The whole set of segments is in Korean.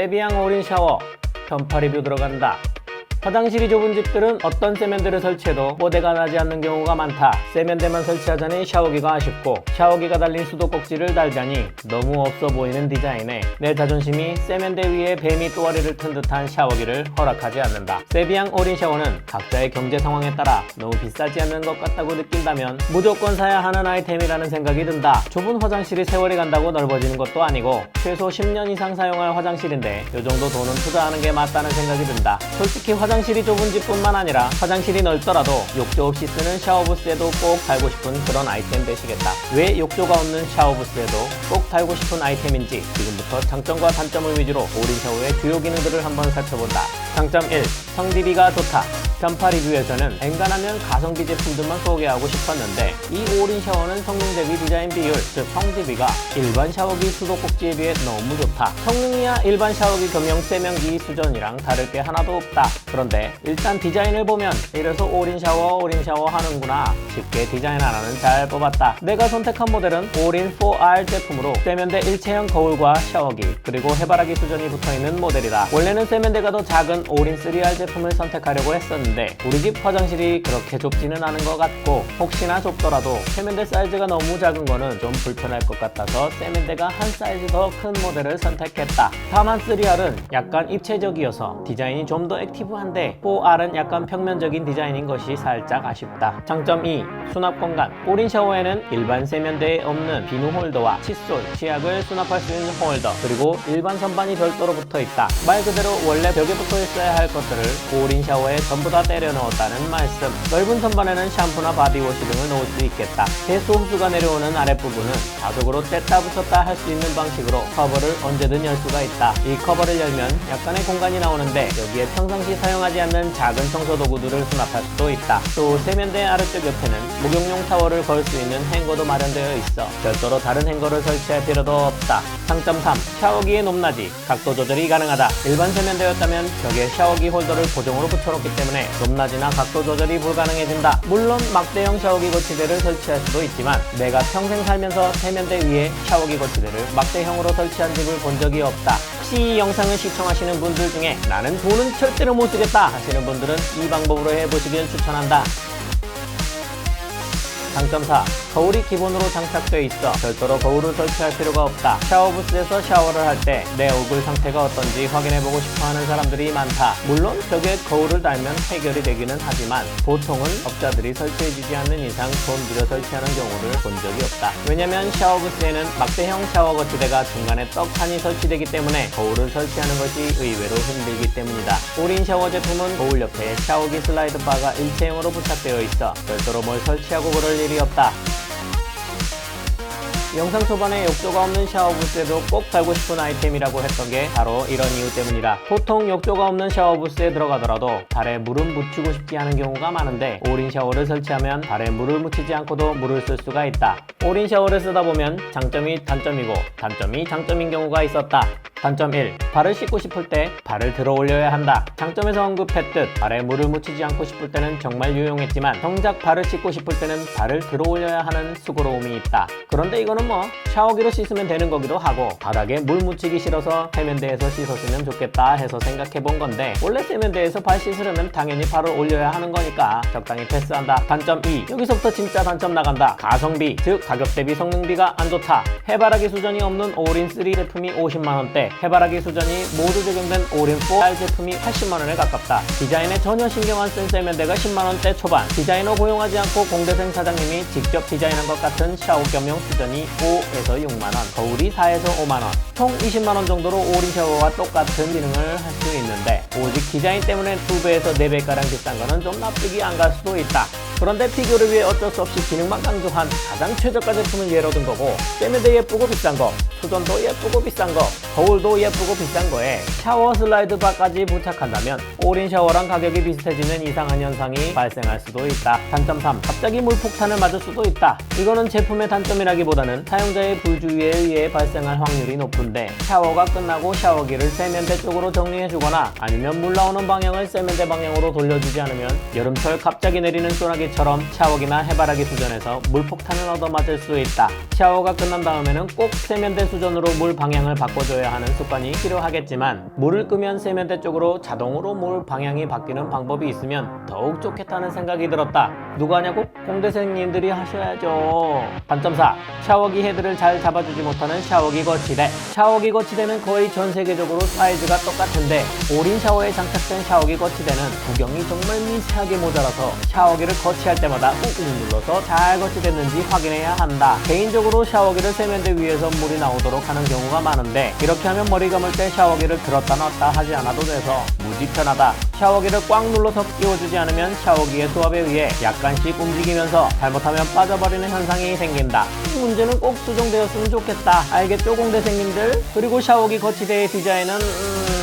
세비양 올인 샤워 편파 리뷰 들어간다. 화장실이 좁은 집들은 어떤 세면대를 설치해도 뽀대가 나지 않는 경우가 많다. 세면대만 설치하자니 샤워기가 아쉽고 샤워기가 달린 수도꼭지를 달자니 너무 없어 보이는 디자인에 내 자존심이 세면대 위에 뱀이 또아리를 튼 듯한 샤워기를 허락하지 않는다. 세비양 올인 샤워는 각자의 경제 상황에 따라 너무 비싸지 않는 것 같다고 느낀다면 무조건 사야 하는 아이템이라는 생각이 든다. 좁은 화장실이 세월이 간다고 넓어지는 것도 아니고 최소 10년 이상 사용할 화장실인데 이 정도 돈은 투자하는 게 맞다는 생각이 든다. 솔직히 화장 실이 좁은 집뿐만 아니라 화장실이 넓더라도 욕조 없이 쓰는 샤워부스에도 꼭 달고 싶은 그런 아이템 되시겠다. 왜 욕조가 없는 샤워부스에도 꼭 달고 싶은 아이템인지 지금부터 장점과 단점을 위주로 올인 샤워의 주요 기능들을 한번 살펴본다. 장점 1. 성비비가 좋다. 편파 리뷰에서는 엔간하면 가성비 제품들만 소개하고 싶었는데 이 올인 샤워는 성능 대비 디자인 비율, 즉 성비비가 일반 샤워기 수도꼭지에 비해 너무 좋다. 성능이야 일반 샤워기 겸용 세면기 수전이랑 다를 게 하나도 없다. 그런데 일단 디자인을 보면 이래서 올인 샤워, 올인 샤워 하는구나. 쉽게 디자인 하나는 잘 뽑았다. 내가 선택한 모델은 올인 4R 제품으로 세면대 일체형 거울과 샤워기 그리고 해바라기 수전이 붙어있는 모델이다. 원래는 세면대가 더 작은 올인 3R 제품을 선택하려고 했었는데 우리 집 화장실이 그렇게 좁지는 않은 것 같고 혹시나 좁더라도 세면대 사이즈가 너무 작은 거는 좀 불편할 것 같아서 세면대가 한 사이즈 더 큰 모델을 선택했다. 다만 3R은 약간 입체적이어서 디자인이 좀 더 액티브한데 4R은 약간 평면적인 디자인인 것이 살짝 아쉽다. 장점 2. 수납 공간. 올인 샤워에는 일반 세면대에 없는 비누 홀더와 칫솔, 치약을 수납할 수 있는 홀더 그리고 일반 선반이 별도로 붙어 있다. 말 그대로 원래 벽에 붙어 있어야 할 것들을 올인 샤워에 전부 다 때려 넣었다는 말씀. 넓은 선반에는 샴푸나 바디워시 등을 넣을 수 있겠다. 해수 호수가 내려오는 아랫부분은 자석으로 뗐다 붙였다 할 수 있는 방식으로 커버를 언제든 열 수가 있다. 이 커버를 열면 약간의 공간이 나오는데 여기에 평상시 사용하지 않는 작은 청소 도구들을 수납할 수도 있다. 또 세면대 아래쪽 옆에는 목욕용 타월을 걸 수 있는 행거도 마련되어 있어 별도로 다른 행거를 설치할 필요도 없다. 장점 3. 샤워기의 높낮이, 각도 조절이 가능하다. 일반 세면대였다면 벽에 샤워기 홀더를 고정으로 붙여놓기 때문에 높낮이나 각도 조절이 불가능해진다. 물론 막대형 샤워기 거치대를 설치할 수도 있지만 내가 평생 살면서 세면대 위에 샤워기 거치대를 막대형으로 설치한 집을 본 적이 없다. 혹시 이 영상을 시청하시는 분들 중에 나는 돈은 절대로 못 쓰겠다 하시는 분들은 이 방법으로 해보시길 추천한다. 장점 4. 거울이 기본으로 장착되어 있어 별도로 거울을 설치할 필요가 없다. 샤워부스에서 샤워를 할 때 내 얼굴 상태가 어떤지 확인해보고 싶어하는 사람들이 많다. 물론 벽에 거울을 달면 해결이 되기는 하지만 보통은 업자들이 설치해주지 않는 이상 돈 들여 설치하는 경우를 본 적이 없다. 왜냐면 샤워부스에는 막대형 샤워 거치대가 중간에 떡하니 설치되기 때문에 거울을 설치하는 것이 의외로 힘들기 때문이다. 올인 샤워 제품은 거울 옆에 샤워기 슬라이드 바가 일체형으로 부착되어 있어 별도로 뭘 설치하고 그럴 일이 없다. 영상 초반에 욕조가 없는 샤워부스에도 꼭 달고 싶은 아이템이라고 했던 게 바로 이런 이유 때문이다. 보통 욕조가 없는 샤워부스에 들어가더라도 발에 물을 묻히고 싶지 않은 경우가 많은데 올인 샤워를 설치하면 발에 물을 묻히지 않고도 물을 쓸 수가 있다. 올인 샤워를 쓰다 보면 장점이 단점이고 단점이 장점인 경우가 있었다. 단점 1. 발을 씻고 싶을 때 발을 들어 올려야 한다. 장점에서 언급했듯 발에 물을 묻히지 않고 싶을 때는 정말 유용했지만 정작 발을 씻고 싶을 때는 발을 들어 올려야 하는 수고로움이 있다. 그런데 이거는 뭐 샤워기로 씻으면 되는 거기도 하고 바닥에 물 묻히기 싫어서 세면대에서 씻었으면 좋겠다 해서 생각해 본 건데 원래 세면대에서 발 씻으려면 당연히 발을 올려야 하는 거니까 적당히 패스한다. 단점 2. 여기서부터 진짜 단점 나간다. 가성비, 즉 가격 대비 성능비가 안 좋다. 해바라기 수전이 없는 올인 3 제품이 50만원대 해바라기 수전이 모두 적용된 올인 4R 제품이 80만원에 가깝다. 디자인에 전혀 신경 안 쓴 세면대가 10만원대 초반. 디자이너 고용하지 않고 공대생 사장님이 직접 디자인한 것 같은 샤워 겸용 수전이 5에서 6만원, 거울이 4에서 5만원, 총 20만원 정도로 올인 샤워와 똑같은 기능을 할 수 있는데 오직 디자인 때문에 2배에서 4배가량 비싼 거는 좀 납득이 안 갈 수도 있다. 그런데 비교를 위해 어쩔 수 없이 기능만 강조한 가장 최저가 제품을 예로 든 거고 세면대 예쁘고 비싼 거, 수전도 예쁘고 비싼 거, 거울도 예쁘고 비싼 거에 샤워 슬라이드 바까지 부착한다면 올인 샤워랑 가격이 비슷해지는 이상한 현상이 발생할 수도 있다. 단점 3. 갑자기 물폭탄을 맞을 수도 있다. 이거는 제품의 단점이라기보다는 사용자의 불주의에 의해 발생할 확률이 높은데 샤워가 끝나고 샤워기를 세면대 쪽으로 정리해주거나 아니면 물 나오는 방향을 세면대 방향으로 돌려주지 않으면 여름철 갑자기 내리는 소나기 처럼 샤워기나 해바라기 수전에서 물폭탄을 얻어맞을 수 있다. 샤워가 끝난 다음에는 꼭 세면대 수전으로 물 방향을 바꿔줘야 하는 습관이 필요하겠지만 물을 끄면 세면대 쪽으로 자동으로 물 방향이 바뀌는 방법이 있으면 더욱 좋겠다는 생각이 들었다. 누가 하냐고? 공대생님들이 하셔야죠. 단점 4. 샤워기 헤드를 잘 잡아주지 못하는 샤워기 거치대. 샤워기 거치대는 거의 전 세계적으로 사이즈가 똑같은데 올인 샤워에 장착된 샤워기 거치대는 구경이 정말 미세하게 모자라서 샤워기를 거치 할 때마다 꾹꾹 눌러서 잘 거치됐는지 확인해야 한다. 개인적으로 샤워기를 세면대 위에서 물이 나오도록 하는 경우가 많은데 이렇게 하면 머리 감을 때 샤워기를 들었다 놨다 하지 않아도 돼서 무지 편하다. 샤워기를 꽉 눌러서 끼워주지 않으면 샤워기의 수압에 의해 약간씩 움직이면서 잘못하면 빠져버리는 현상이 생긴다. 이 문제는 꼭 수정되었으면 좋겠다. 알겠죠 공대생님들? 그리고 샤워기 거치대의 디자인은 음,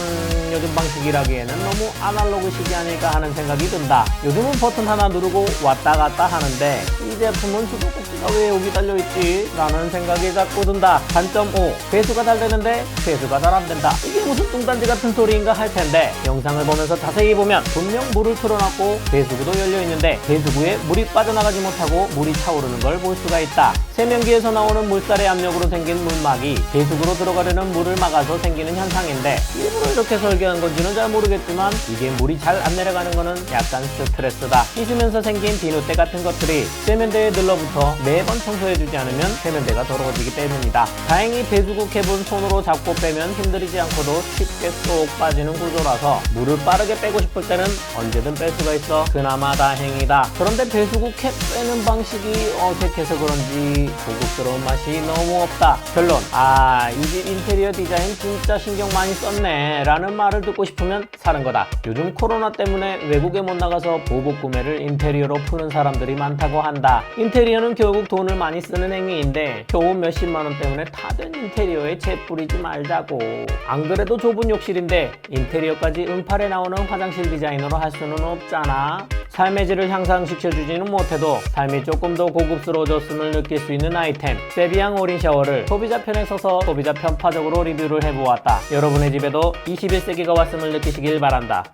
요즘 방식이라기에는 너무 아날로그식이 아닐까 하는 생각이 든다. 요즘은 버튼 하나 누르고 왔다 갔다 하는데 이 제품은 수도꼭지가 왜 여기 달려있지? 라는 생각이 자꾸 든다. 단점 5. 배수가 잘 되는데 배수가 잘 안 된다. 이게 무슨 뚱딴지 같은 소리인가 할 텐데 영상을 보면서 자세히 보면 분명 물을 틀어놨고 배수구도 열려 있는데 배수구에 물이 빠져나가지 못하고 물이 차오르는 걸 볼 수가 있다. 세면기에서 나오는 물살의 압력으로 생긴 물막이 배수구로 들어가려는 물을 막아서 생기는 현상인데 일부러 이렇게 설계한 건지는 잘 모르겠지만 이게 물이 잘 안 내려가는 거는 약간 스트레스다. 씻으면서 생긴 비누때 같은 것들이 세면 대에 들러붙어 매번 청소해주지 않으면 세면대가 더러워지기 때문이다. 다행히 배수구 캡은 손으로 잡고 빼면 힘들이지 않고도 쉽게 쏙 빠지는 구조라서 물을 빠르게 빼고 싶을 때는 언제든 뺄 수가 있어 그나마 다행이다. 그런데 배수구 캡 빼는 방식이 어색해서 그런지 고급스러운 맛이 너무 없다. 결론 아 이 집 인테리어 디자인 진짜 신경 많이 썼네 라는 말을 듣고 싶으면 사는 거다. 요즘 코로나 때문에 외국에 못 나가서 보복 구매를 인테리어로 푸는 사람들이 많다고 한다. 인테리어는 결국 돈을 많이 쓰는 행위인데 겨우 몇십만 원 때문에 다된 인테리어에 채 뿌리지 말자고. 안 그래도 좁은 욕실인데 인테리어까지 은팔에 나오는 화장실 디자인으로 할 수는 없잖아. 삶의 질을 향상시켜주지는 못해도 삶이 조금 더 고급스러워졌음을 느낄 수 있는 아이템 세비양 올인 샤워를 소비자 편에 서서 소비자 편파적으로 리뷰를 해보았다. 여러분의 집에도 21세기가 왔음을 느끼시길 바란다.